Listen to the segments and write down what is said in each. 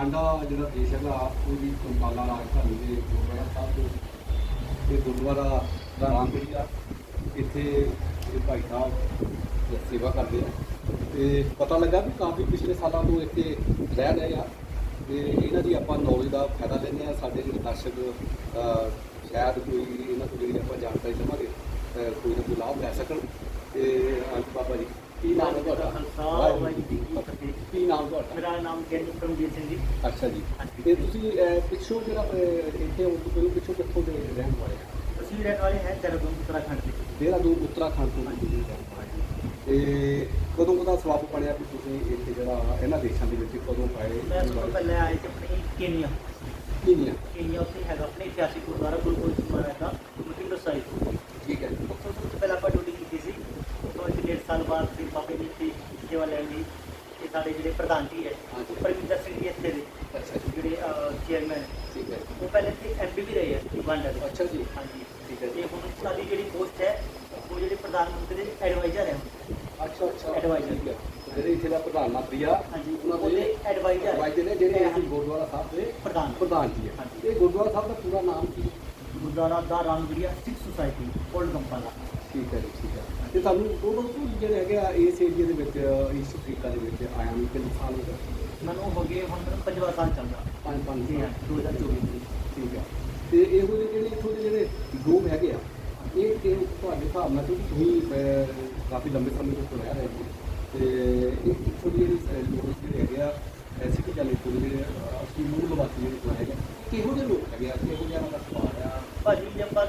Uganda ਜਿਹੜਾ ਦੇਸ਼ ਹੈਗਾ ਉਹਦੀ ਕੰਪਾਲਾ ਰਾਜਧਾਨੀ ਦੇ ਗੁਰਦੁਆਰਾ ਸਾਹਿਬ ਤੋਂ ਇਹ ਗੁਰਦੁਆਰਾ ਦਾ ਨਾਮ ਜਿਹੜੀ ਆ। ਇੱਥੇ ਇਹ ਭਾਈ ਸਾਹਿਬ ਸੇਵਾ ਕਰਦੇ ਆ। ਤੇ ਪਤਾ ਲੱਗਾ ਵੀ ਕਾਫੀ ਪਿਛਲੇ ਸਾਲਾਂ ਤੋਂ ਇੱਥੇ ਰਹਿ ਰਹੇ ਆ। ਤੇ ਇਹਨਾਂ ਦੀ ਆਪਾਂ ਨੌਲੇਜ ਦਾ ਫਾਇਦਾ ਲੈਂਦੇ ਆ। ਸਾਡੇ ਜਿਹੜੇ ਦਰਸ਼ਕ ਸ਼ਾਇਦ ਕੋਈ ਇਹਨਾਂ ਤੋਂ ਜਿਹੜੀ ਆਪਾਂ ਜਾਣਕਾਰੀ ਲਵਾਂਗੇ ਅਹ, ਕੋਈ ਨਾ ਕੋਈ ਲਾਭ ਲੈ ਸਕਣ। ਤੇ ਅੰਤ ਬਾਬਾ ਜੀ। ਕੀ ਨਾਮ ਹੈ ਤੁਹਾਡਾ? ਖਾਲਸਾ ਵਾਹਿਗੁਰੂ ਜੀ ਕੀ ਫਤਿਹ। ਕੀ ਨਾਮ ਤੁਹਾਡਾ? ਮੇਰਾ ਨਾਮ ਗਿਆਨੀ ਪਰਮਜੀਤ ਸਿੰਘ ਜੀ। ਅੱਛਾ ਜੀ। ਤੇ ਤੁਸੀਂ ਪਿੱਛੋਂ ਜਿਹੜਾ ਇੱਥੇ ਆਉਣ ਤੋਂ ਪਿੱਛੋਂ ਕਿੱਥੋਂ ਦੇ ਰਹਿਣ ਵਾਲੇ ਅਸੀਂ ਰਹਿਣ ਵਾਲੇ ਹਾਂ ਦੇਹਰਾਦੂਨ ਉੱਤਰਾਖੰਡ ਦੇ। ਦੇਹਰਾਦੂਨ ਉੱਤਰਾਖੰਡ ਤੋਂ ਆ। ਤੇ ਕਦੋਂ ਕਦਾ ਸਵਾਪ ਬਣਿਆ ਵੀ ਤੁਸੀਂ ਇੱਥੇ ਜਿਹੜਾ ਇਹਨਾਂ ਦੇਸ਼ਾਂ ਦੇ ਵਿੱਚ ਕਦੋਂ ਪਾਏ ਮੈਂ ਸਭ ਤੋਂ ਪਹਿਲਾਂ ਆਏ ਸੀ ਆਪਣੀ ਕੇਨੀਆ। ਕੀਨੀਆ? ਕੇਨੀਆ ਉੱਥੇ ਹੈਗਾ ਆਪਣੇ ਇਤਿਹਾਸਿਕ ਗੁਰਦੁਆਰਾ ਗੁਰੂ ਗੋਬਿੰਦ ਸਿੰਘ ਮਹਾਰਾਜ ਦਾ ਮੁਕਿੰਦਰ ਸਾਹਿਬ। ਠੀਕ ਹੈ ਉੱਥੋਂ ਸਭ ਤੋਂ ਪਹਿਲਾਂ ਆਪਾਂ ਡਿਊਟੀ ਕੀਤੀ ਸੀ। ਇੱਕ ਡੇਢ ਸਾਲ ਬਾਅਦ ਬਾਬੇ ਜੀ ਦੀ ਸੇਵਾ ਲੈਣ ਲਈ ਇਹ ਸਾਡੇ ਜਿਹੜੇ ਪ੍ਰਧਾਨ ਜੀ ਹੈ ਹਾਂਜੀ। ਪਰਮਿੰਦਰ ਸਿੰਘ ਜੀ ਇੱਥੇ ਦੇ ਅੱਛਾ ਜੀ। ਜਿਹੜੇ ਚੇਅਰਮੈਨ ਠੀਕ ਹੈ ਉਹ ਪਹਿਲੇ ਇੱਥੇ ਐਮਪੀ ਵੀ ਰਹੇ ਹੈ ਯੁਗਾਂਡਾ ਦੇ। ਅੱਛਾ ਜੀ। ਹਾਂਜੀ। ਠੀਕ ਹੈ ਤੇ ਜੀ ਹੁਣ ਸਾਡੀ ਜਿਹੜੀ ਪੋਸਟ ਹੈ ਉਹ ਜਿਹੜੇ ਪ੍ਰਧਾਨ ਮੰਤਰੀ ਦੇ ਐਡਵਾਈਜ਼ਰ ਹੈ। ਅੱਛਾ ਅੱਛਾ। Advisor। ਠੀਕ ਹੈ। ਜਿਹੜੇ ਇੱਥੇ ਦਾ ਪ੍ਰਧਾਨ ਮੰਤਰੀ ਆ ਹਾਂਜੀ। ਉਹਨਾਂ ਉਹਦੇ ਦੇ ਐਡਵਾਈਜ਼ਰ ਐਡਵਾਈਜ਼ਰ ਨੇ ਜਿਹੜੇ ਅਸੀਂ ਗੁਰਦੁਆਰਾ ਸਾਹਿਬ ਦੇ ਪ੍ਰਧਾਨ। ਪ੍ਰਧਾਨ ਜੀ ਹੈ ਹਾਂਜੀ। ਇਹ ਗੁਰਦੁਆਰਾ ਸਾਹਿਬ ਦਾ ਪੂਰਾ ਨਾਮ ਕੀ ਹੈ? ਗੁਰਦੁਆਰਾ ਦਾ Ramgarhia Sikh society old Kampala ਠੀਕ ਹੈ ਜੀ ਠੀਕ ਹੈ। ਤੇ ਤੁਹਾਨੂੰ ਤੋਂ ਜਿਹੜੇ ਹੈਗੇ ਆ ਇਸ ਏਰੀਆ ਦੇ ਵਿੱਚ ਈਸਟ ਅਫਰੀਕਾ ਦੇ ਵਿੱਚ ਆਇਆ ਨੂੰ ਕਿੰਨੇ ਸਾਲ ਹੋ ਗਏ ਮੈਨੂੰ ਹੋ ਗਏ ਹੁਣ ਪੰਜਵਾਂ ਸਾਲ ਚੱਲਦਾ। ਪੰਜ ਪੰਜ ਜੀ ਹਾਂ ਸਾਲ 2024 ਦੇ ਠੀਕ ਹੈ। ਤੇ ਇਹੋ ਜਿਹੇ ਜਿਹੜੇ ਇੱਥੋਂ ਦੇ ਜਿਹੜੇ ਲੋਕ ਹੈਗੇ ਆ ਇਹ ਕਿ ਤੁਹਾਡੇ ਹਿਸਾਬ ਨਾਲ ਕਿਉਂਕਿ ਤੁਸੀਂ ਅਹ, ਕਾਫੀ ਲੰਬੇ ਸਮੇਂ ਤੋਂ ਇੱਥੇ ਰਹਿ ਰਹੇ ਹੋ। ਤੇ ਇਹ ਇੱਥੋਂ ਦੀ ਜਿਹੜੀ ਅਹ, ਲੋਕ ਜਿਹੜੇ ਹੈਗੇ ਆ ਐਸੀ ਕਿ ਚੱਲ ਇੱਥੋਂ ਦੇ ਜਿਹੜੇ ਅਹ, ਅਸੀਂ ਮੂਲ ਨਿਵਾਸੀ ਜਿਹੜੇ ਹੈਗੇ ਆ, ਕਿਹੋ ਜਿਹੇ ਲੋਕ ਹੈਗੇ ਆ? ਕਿਹੋ ਜਿਹਾ ਉਹਨਾਂ ਦਾ ਸੁਭਾਅ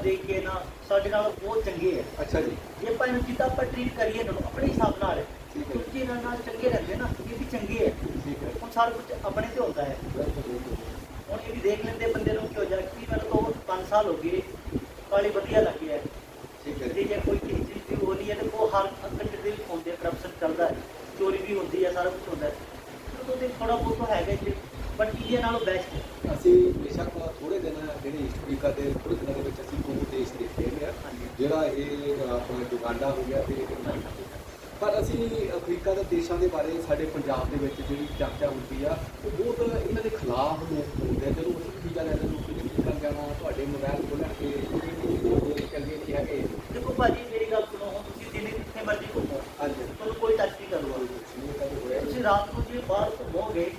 ਆ ਜੇ ਆਪਾਂ ਦੇਖੀਏ ਨਾ ਸਾਡੇ ਨਾਲ ਬਹੁਤ ਚੰਗੇ ਹੈ। ਅੱਛਾ ਜੀ। ਜੇ ਆਪਾਂ ਇਹਨੂੰ ਜਿੱਦਾਂ ਆਪਾਂ ਟ੍ਰੀਟ ਕਰੀਏ ਇਹਨਾਂ ਨੂੰ ਆਪਣੇ ਹਿਸਾਬ ਨਾਲ। ਕਿਉਂਕਿ ਇਹਨਾਂ ਨਾਲ ਚੰਗੇ ਰਹਿੰਦੇ ਨਾ ਇਹ ਵੀ ਚੰਗੇ ਹੈ। ਠੀਕ ਹੈ। ਹੁਣ ਸਾਰਾ ਕੁਝ ਆਪਣੇ ਤੇ ਹੁੰਦਾ ਹੈ। ਹੁਣ ਇਹ ਵੀ ਦੇਖ ਲੈਂਦੇ ਬੰਦੇ ਨੂੰ ਕਿ ਹੋ ਜਾਏ ਕਿ ਮੈਨੂੰ ਤਾਂ 5 ਸਾਲ ਹੋ ਗਏ ਕਾਲੀ ਵਧੀਆ ਲੱਗੀ ਹੈ ਠੀਕ ਹੈ। ਜੇ ਕੋਈ ਕਿਸੇ ਚੀਜ਼ ਦੀ ਹੋ ਰਹੀ ਹੈ ਤੇ ਉਹ ਹਰ ਅੰਦਰ ਦੇ ਵਿੱਚ ਹੁੰਦੇ ਕਰਪਸ਼ਨ ਚੱਲਦਾ ਹੈ। ਚੋਰੀ ਵੀ ਹੁੰਦੀ ਹੈ ਸਾਰਾ ਕੁਝ ਹੁੰਦਾ ਹੈ। ਉਹ ਤੇ ਥੋੜਾ ਬਹੁਤ ਹੈਗਾ ਜੀ ਬਟ ਇੰਡੀਆ ਨਾਲੋਂ ਬੈਸਟ ਹੈ। ਅਸੀਂ ਬੇਸ਼ੱਕ ਥੋੜੇ ਦਿਨ ਜਿਹੜੇ ਈਸਟ ਅਫਰੀਕਾ ਦੇ ਥੋੜੇ ਦਿਨਾਂ ਦੇ ਵਿੱਚ ਅਸੀਂ ਕੋਂਗੋ ਦੇਸ਼ ਦੇਖੇ ਨੇ। ਜਿਹੜਾ ਇਹ ਆਪਣਾ ਯੁਗਾਂਡਾ ਹੋ ਗਿਆ ਤੇ ਪਰ ਅਸੀਂ ਅਫਰੀਕਾ ਦੇ ਦੇਸ਼ਾਂ ਦੇ ਬਾਰੇ ਸਾਡੇ ਪੰਜਾਬ ਦੇ ਵਿੱਚ ਜਿਹੜੀ ਚਰਚਾ ਹੁੰਦੀ ਆ ਉਹ ਬਹੁਤ ਇਹਨਾਂ ਦੇ ਖਿਲਾਫ ਲੋਕ ਹੁੰਦੇ ਆ। ਜਦੋਂ ਅਸੀਂ ਵੀਜ਼ਾ ਲੈਣ ਲੋਕ ਜਿਹੜੇ ਨਿਕਲ ਜਾਣਾ ਤੁਹਾਡੇ ਮੋਬਾਈਲ ਖੋਲ੍ਹ ਕੇ ਉਹ ਚੱਲਦੇ ਨਹੀਂ ਹੈਗੇ। ਦੇਖੋ ਭਾਜੀ ਮੇਰੀ ਗੱਲ ਸੁਣੋ ਤੁਸੀਂ ਦਿਨੇ ਜਿੱਥੇ ਮਰਜ਼ੀ ਘੁੰਮੋ ਹਾਂਜੀ। ਤੁਹਾਨੂੰ ਕੋਈ ਟੱਚ ਨਹੀਂ ਕਰੂਗਾ। ਤੁਸੀਂ ਰਾਤ ਨੂੰ ਜੇ ਬਾਹਰ ਘੁੰਮੋਗੇ।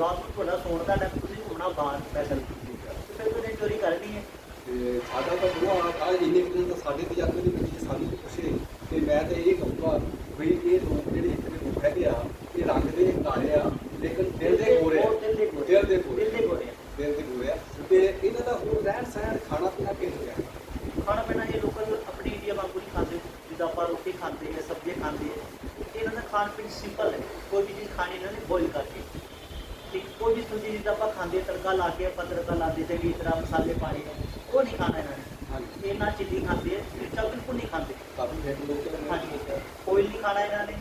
ਰਾਤ ਨੂੰ ਤੁਹਾਡਾ ਸੌਣ ਦਾ ਟਾਈਮ ਘੁੰਮਣਾ ਬਾਹਰ ਪੈਦਲ ਤੇ ਫਿਰ ਤੁਸੀਂ ਚੋਰੀ ਕਰਨੀ ਹੈ? ਤੇ ਸਾਡਾ ਤਾਂ ਬੁਆ ਆ ਇੰਨੇ ਕੁ ਦਿਨ ਤਾਂ ਸਾਡੇ ਤਜਰਬੇ ਦੇ ਵਿੱਚ ਸਾਨੂੰ ਪੁੱਛੇ ਤੇ ਮੈਂ ਤਾਂ ਇਹ ਕਹੂੰਗਾ ਵੀ ਇਹ ਲੋਕ ਜਿਹੜੇ ਇੱਥੇ ਦੇ ਲੋਕ ਹੈਗੇ ਆ ਇਹ ਰੰਗ ਦੇ ਕਾਲੇ ਆ ਲੇਕਿਨ ਦਿਲ ਦੇ ਗੋਰੇ ਆ। ਦਿਲ ਦੇ ਗੋਰੇ ਦਿਲ ਦੇ ਗੋਰੇ ਦਿਲ ਦੇ ਗੋਰੇ ਦਿਲ ਦੇ ਗੋਰੇ ਆ। ਤੇ ਇਹਨਾਂ ਦਾ ਹੋਰ ਰਹਿਣ ਸਹਿਣ ਖਾਣਾ ਪੀਣਾ ਕਿਹੋ ਜਿਹਾ ਖਾਣਾ ਪੀਣਾ ਇਹ ਲੋਕਲ ਆਪਣੀ ਇੰਡੀਆ ਵਾਂਗੂ ਨਹੀਂ ਖਾਂਦੇ ਜਿੱਦਾਂ ਆਪਾਂ ਰੋਟੀ ਖਾਂਦੇ ਆ ਸਬਜ਼ੀਆਂ ਖਾਂਦੇ ਆ। ਇਹਨਾਂ ਦਾ ਖਾਣ ਪੀਣ ਸਿੰਪਲ ਹੈ। ਕੋਈ ਵੀ ਚੀਜ਼ ਖਾਣੀ ਇਹਨਾਂ ਨੇ ਬੋਇਲ ਕਰਕੇ। ਕੋਈ ਵੀ ਸਬਜ਼ੀ ਜਿੱਦਾਂ ਆਪਾਂ ਖਾਂਦੇ ਤੜਕਾ ਲਾ ਕੇ ਆਪਾਂ ਤੜਕਾ ਲਾ ਦੇ ਚੰਗੀ ਤਰ੍ਹਾਂ ਮਸਾਲੇ ਪਾਏ ਉਹ ਨਹੀਂ ਖਾਣਾ ਇਹਨਾਂ ਨੇ। ਹਾਂਜੀ। ਇਹ ਨਾ ਚਿੱਲੀ ਖਾਂਦੇ ਮਿਰਚਾਂ ਬਿਲਕੁਲ ਨਹੀਂ ਖਾਂਦੇ। ਕਾਫੀ ਫੇਟ ਲੋਕ ਹਾਂਜੀ। ਆਇਲ ਨਹੀਂ ਖਾਣਾ ਇਹਨਾਂ ਨੇ।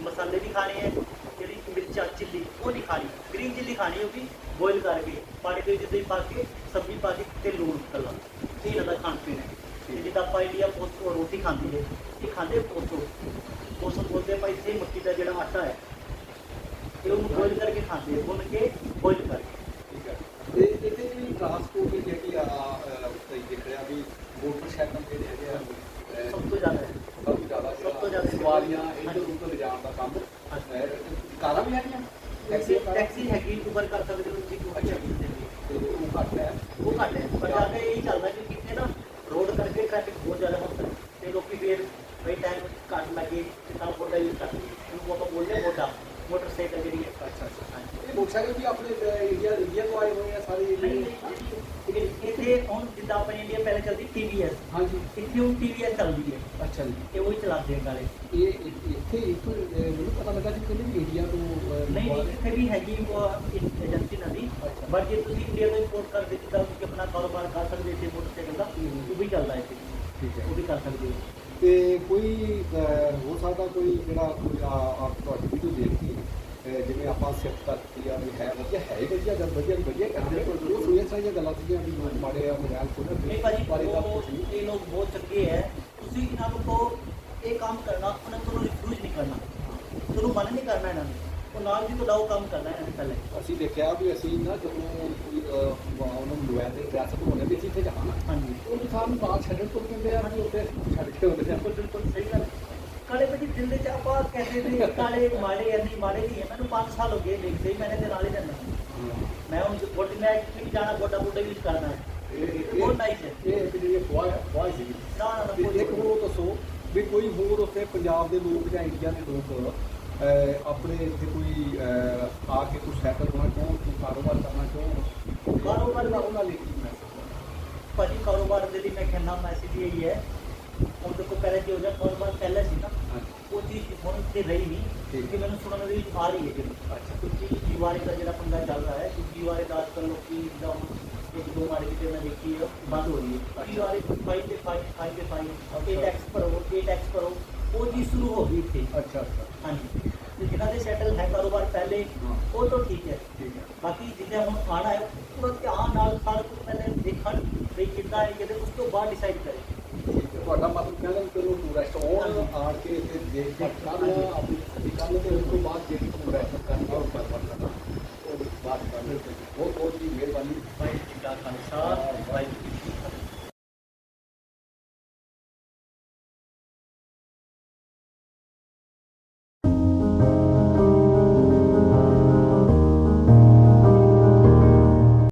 ਮਸਾਲੇ ਨਹੀਂ ਖਾਣੇ ਹੈ ਜਿਹੜੀ ਮਿਰਚਾਂ ਚਿੱਲੀ ਉਹ ਨਹੀਂ ਖਾਣੀ। ਗ੍ਰੀਨ ਚਿੱਲੀ ਖਾਣੀ ਉਹ ਵੀ ਬੋਇਲ ਕਰਕੇ ਪਾਣੀ ਦੇ ਵਿੱਚ ਦਹੀਂ ਪਾ ਕੇ ਸਬਜ਼ੀ ਪਾ ਕੇ ਤੇ ਲੂਣ ਕੱਲਾ। ਇਹ ਇਹਨਾਂ ਦਾ ਖਾਣ ਪੀਣ ਹੈ। ਤੇ ਜਿੱਦਾਂ ਆਪਾਂ ਇੰਡੀਆ ਪੋਸਟ ਰੋਟੀ ਖਾਂਦੀ ਹੈ ਇਹ ਖਾਂਦੇ ਪੋਸਟੋ। ਪੋਸਟੋ ਬੋਲਦੇ ਆਪਾਂ ਇੱਥੇ ਮੱਕੀ ਦਾ ਜਿਹੜਾ ਆਟਾ ਹੈ ਇਹ ਉਹਨੂੰ ਬੋਇਲ ਕਰਕੇ ਖਾਂਦੇ ਆ ਭੁੰਨ ਕੇ ਬੋਇਲ ਕਰਕੇ ਠੀਕ ਹੈ ਤੇ ਇੱਥੇ ਜਿਹੜੀ ਟਰਾਂਸਪੋਰਟ ਦੀ ਜਿਹੜੀ ਆ ਅਹ, ਤੁਸੀਂ ਦੇਖ ਰਿਹਾ ਵੀ ਮੋਟਰਸਾਈਕਲ ਜਿਹੜੇ ਹੈਗੇ ਆ ਅਹ, ਸਭ ਤੋਂ ਜ਼ਿਆਦਾ ਹੈ ਸਭ ਤੋਂ ਜ਼ਿਆਦਾ ਸਭ ਤੋਂ ਜ਼ਿਆਦਾ ਸਵਾਰੀਆਂ ਇੱਧਰ ਹਾਂਜੀ। ਉੱਧਰ ਲਿਜਾਣ ਦਾ ਕੰਮ ਹਾਂਜੀ। ਹੈ। ਕਾਰਾਂ ਵੀ ਹੈਗੀਆਂ ਟੈਕਸੀ ਟੈਕਸੀ ਟੈਕਸੀ ਹੈਗੀ ਉਬਰ ਕਰ ਸਕਦੇ ਹੋ ਤੁਸੀਂ ਕੋਈ ਹੈਗੀ ਹੈ। ਤੇ ਉਹ ਘੱਟ ਹੈ ਉਹ ਘੱਟ ਹੈ ਪਰ ਜ਼ਿਆਦਾ ਇਹ ਚੱਲਦਾ ਕਿ ਕਿਤੇ ਨਾ ਰੋਡ ਕਰਕੇ ਟ੍ਰੈਫਿਕ ਬਹੁਤ ਜ਼ਿਆਦਾ ਹੁੰਦਾ ਹੈ ਤੇ ਲੋਕੀ ਫੇਰ ਬਈ ਟਾਈਮ ਘੱਟ ਲੱਗੇ ਤੇ ਤਾਂ ਮੋਟਾ ਯੂਜ਼ ਕਰਦੇ ਨੇ। ਇਹਨੂੰ ਆਪਾਂ ਬੋਲਦੇ ਹਾਂ ਮੋਟਾ ਮੋਟਰਸਾਈਕਲ ਜਿਹੜੀ ਹੈ ਅੱਛਾ ਅੱਛਾ ਮੋਟਰਸਾਈਕਲ ਵੀ ਆਪਣੇ ਇੰਡੀਆ ਇੰਡੀਆ ਤੋਂ ਆਏ ਹੋਏ ਆ ਸਾਰੇ ਇੱਥੇ ਹੁਣ ਜਿੱਦਾਂ ਆਪਣੀ ਇੰਡੀਆ ਪਹਿਲਾਂ ਚੱਲਦੀ TVS ਹਾਂਜੀ। ਇੱਥੇ ਹੁਣ TVS ਚੱਲਦੀ ਹੈ। ਅੱਛਾ ਜੀ। ਤੇ ਉਹ ਹੀ ਚਲਾਉਂਦੇ ਆ ਗਾਲੇ ਇਹ ਇੱਥੇ ਇੱਥੋਂ ਮੈਨੂੰ ਪਤਾ ਲੱਗਾ ਕਿ ਵੀ ਇੰਡੀਆ ਤੋਂ ਨਹੀਂ ਇੱਥੇ ਵੀ ਹੈਗੀ ਉਹ ਏਜੰਸੀ ਨਦੀ। ਬਟ ਜੇ ਤੁਸੀਂ ਇੰਡੀਆ ਤੋਂ ਇੰਪੋਰਟ ਕਰਦੇ ਜਿੱਦਾਂ ਤੁਸੀਂ ਆਪਣਾ ਕਾਰੋਬਾਰ ਕਰ ਸਕਦੇ ਇੱਥੇ ਮੋਟਰਸਾਈਕਲ ਦਾ ਉਹ ਵੀ ਚੱਲਦਾ ਇੱਥੇ। ਠੀਕ ਉਹ ਹੈ ਵੀ ਕਰ ਸਕਦੇ ਹੋ। ਤੇ ਕੋਈ ਹੋ ਸਕਦਾ ਕੋਈ ਜਿਹੜਾ ਤੁਹਾਡੀ ਵੀਡੀਓ ਦੇਖ ਜਿਵੇਂ ਆਪਾਂ ਸਿਫਤ ਕਰਤੀ ਆ ਵੀ ਹੈ ਵਧੀਆ ਹੈ ਹੀ ਵਧੀਆ ਗੱਲ ਵਧੀਆ ਵਧੀਆ ਕਰਦੇ ਉਹ ਸੁਣੀਆਂ ਸਾਰੀਆਂ ਗੱਲਾਂ ਸੀਗੀਆਂ ਵੀ ਲੋਕ ਮਾੜੇ ਆ ਮੋਬਾਈਲ ਕੋਲ ਨਹੀਂ ਭਾਜੀ ਬਾਰੇ ਤਾਂ ਕੁਛ ਨਹੀਂ। ਇਹ ਲੋਕ ਬਹੁਤ ਚੰਗੇ ਹੈ ਤੁਸੀਂ ਇਹਨਾਂ ਨੂੰ ਕਹੋ ਇਹ ਕੰਮ ਕਰਨਾ ਉਹਨਾਂ ਨੂੰ ਰਿਫਿਊਜ਼ ਨਹੀਂ ਕਰਨਾ। ਤੁਹਾਨੂੰ ਮਨਾ ਨਹੀਂ ਕਰਨਾ ਇਹਨਾਂ ਨੇ। ਉਹ ਨਾਲ ਜੀ ਤੁਹਾਡਾ ਉਹ ਕੰਮ ਕਰਨਾ ਹੈ ਪਹਿਲੇ ਅਸੀਂ ਦੇਖਿਆ ਵੀ ਅਸੀਂ ਨਾ ਜਦੋਂ ਉਹਨਾਂ ਨੂੰ ਮੋਬਾਈਲ ਤੇ ਐਡਰੈਸ ਬਣਾਉਣੇ ਵੀ ਅਸੀਂ ਇੱਥੇ ਜਾਣਾ। ਹਾਂਜੀ। ਉਹ ਸਾਨੂੰ ਬਾਹਰ ਛੱਡਣ ਤੋਂ ਕਹਿੰਦੇ ਆ ਕਿ ਉੱਥੇ ਛੱਡ ਕੇ ਆਉਂਦੇ ਆ ਬਿਲਕੁਲ ਬਿਲਕੁਲ ਸਹੀ ਗੱਲ ਹੈ। ਕਾਲੇ ਭਾਜੀ ਦਿਲ ਦੇ ਚ ਆਪਾਂ ਕਹਿੰਦੇ ਨੇ ਕਾਲੇ ਮਾੜੇ ਐ ਨਹੀਂ ਮਾੜੇ ਨਹੀਂ ਮੈਨੂੰ 5 ਸਾਲ ਹੋ ਗਏ ਦੇਖਦੇ ਹੀ ਮੈंने ਤੇ ਨਾਲ ਹੀ ਮੈਂ ਹੁਣ ਬੋਡੀ ਮੈਂ ਨਹੀਂ ਜਾਣਾ ਗੋਡਾ ਬੋਡਾ ਯੂਜ਼ ਕਰਨਾ। ਹੈ ਇਹ ਇਹ ਬਹੁਤ ਨਾਈਸ ਹੈ। ਇਹ ਜਿਹੜੀ ਫਵਾਹ ਹੈ ਫਵਾਹ ਸੀ ਨਾ ਨਾ ਇੱਕ ਹੋਰ ਦੱਸੋ ਵੀ ਕੋਈ ਹੋਰ ਉੱਥੇ ਪੰਜਾਬ ਦੇ ਲੋਕ ਜਾਂ ਇੰਡੀਆ ਦੇ ਲੋਕ ਆਪਣੇ ਇੱਥੇ ਕੋਈ ਆ ਕੇ ਕੁਝ ਸੈਟਲ ਹੋਣਾ ਚਾਹੋ ਕੋਈ ਕਾਰੋਬਾਰ ਕਰਨਾ ਚਾਹੋ ਕਾਰੋਬਾਰ ਦਾ- ਉਹਨਾਂ ਲਈ ਕੀ ਮੈਸੇਜ ਭਾਜੀ ਕਾਰੋਬਾਰ ਦੇ ਲਈ ਮੈਂ ਕਹਿੰਦਾ ਮੈਸੇਜ ਇਹ ਹੀ। ਹੈ ਹੁਣ ਦੇਖੋ ਪਹਿਲੇ ਕੀ ਹੋ ਕਾਰੋਬਾਰ ਪਹਿਲੇ ਸੀ ਨਾ ਉਹ ਚੀਜ਼ ਹੁਣ ਤੇ ਰਹੀ ਨਹੀਂ ਠੀਕ। ਕਿ ਮੈਨੂੰ ਸੁਣਨ ਦੇ ਵਿੱਚ ਆ ਰਹੀ ਹੈ ਜਿਹੜੀ। ਅੱਛਾ। ਕਿਉਂਕਿ ਜੀਵਾਰੇ ਦਾ ਜਿਹੜਾ ਪੰਗਾ ਚੱਲ ਰਿਹਾ ਹੈ ਕਿ ਜੀਵਾਰੇ ਦਾ ਅੱਜ ਕੱਲ੍ਹ ਲੋਕੀ ਜਿੱਦਾਂ ਹੁਣ ਇੱਕ ਦੋ ਮਾਰਕੀਟ ਮੈਂ ਦੇਖੀ ਹੈ ਬੰਦ ਹੋ ਰਹੀ ਹੈ। ਜੀਵਾਰੇ ਫਾਈਵ ਤੇ ਫਾਈਵ ਫਾਈਵ ਤੇ ਫਾਈਵ ਇਹ ਟੈਕਸ ਭਰੋ ਇਹ ਟੈਕਸ ਭਰੋ ਉਹ ਚੀਜ਼ ਸ਼ੁਰੂ ਹੋ ਗਈ ਇੱਥੇ। ਅੱਛਾ ਅੱਛਾ। ਹਾਂਜੀ। ਤੇ ਜਿਨ੍ਹਾਂ ਦੇ ਸੈਟਲ ਹੈ ਕਾਰੋਬਾਰ ਪਹਿਲੇ। ਉਹ ਤਾਂ ਠੀਕ ਹੈ। ਬਾਕੀ ਜਿੱਦਾਂ ਹੁਣ ਆਣਾ ਹੈ ਪੂਰਾ ਧਿਆਨ ਨਾਲ ਸਾਰਾ ਕੁਝ ਪਹਿਲੇ ਦੇਖਣ ਵੀ ਕਿੱਦਾਂ ਹੈ ਕਿਤੇ ਉਸ ਤੋਂ ਬਾਅਦ ਡਿਸਾਈਡ ਕਰੇ। ਤੁਹਾਡਾ ਮਤਲਬ ਕਹਿੰਦਾ ਕਿ ਚਲੋ ਟੂਰਿਸਟ ਆਉਣ ਆਣ ਕੇ ਇੱਥੇ ਦੇਖ ਕੇ ਕਰਨ ਆਪਣੀ ਕਰਨ ਤੇ ਉਸ ਤੋਂ ਬਾਅਦ ਜਿਹੜੀ ਟੂਰਿਸਟ ਕਰਨਾ ਉਹ ਕਰ ਕਰਨਾ ਉਹ ਬਾਤ ਕਰਨੀ ਬਹੁਤ ਬਹੁਤ ਜੀ ਮਿਹਰਬਾਨੀ। ਵਾਹਿਗੁਰੂ ਜੀ ਕਾ ਖਾਲਸਾ